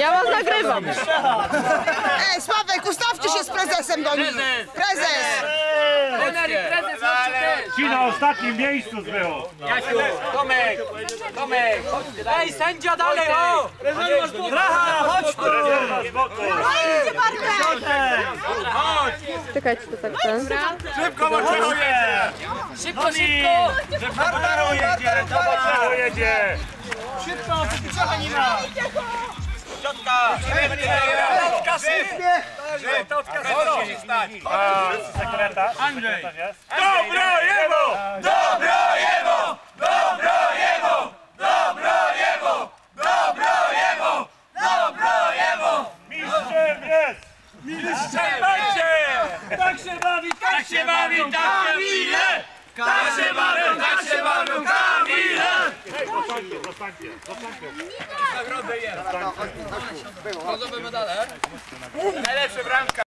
Ja was nagrywam. Ej, Sławek, ustawcie się z prezesem do nich. Prezes! Ci na ostatnim miejscu było. Tomek! Tomek! Ej, sędzia dalej, o! Bracha, chodź tu! Czekajcie, to tak ten. Szybko, bo czerwuje. Szybko, szybko! Szybko jedzie, to jedzie. A sekretarz? Andrzej. Dobro jego! Dobro jego! Dobro jego! Dobro jego! Dobro jego! Dobro jego! Mistrzem jest! Mistrzem będzie! Tak się bawi, tak się bawi, Kamile! Tak się bawią, tak Zostańcie, zostańcie, zostańcie. Najlepsza bramka!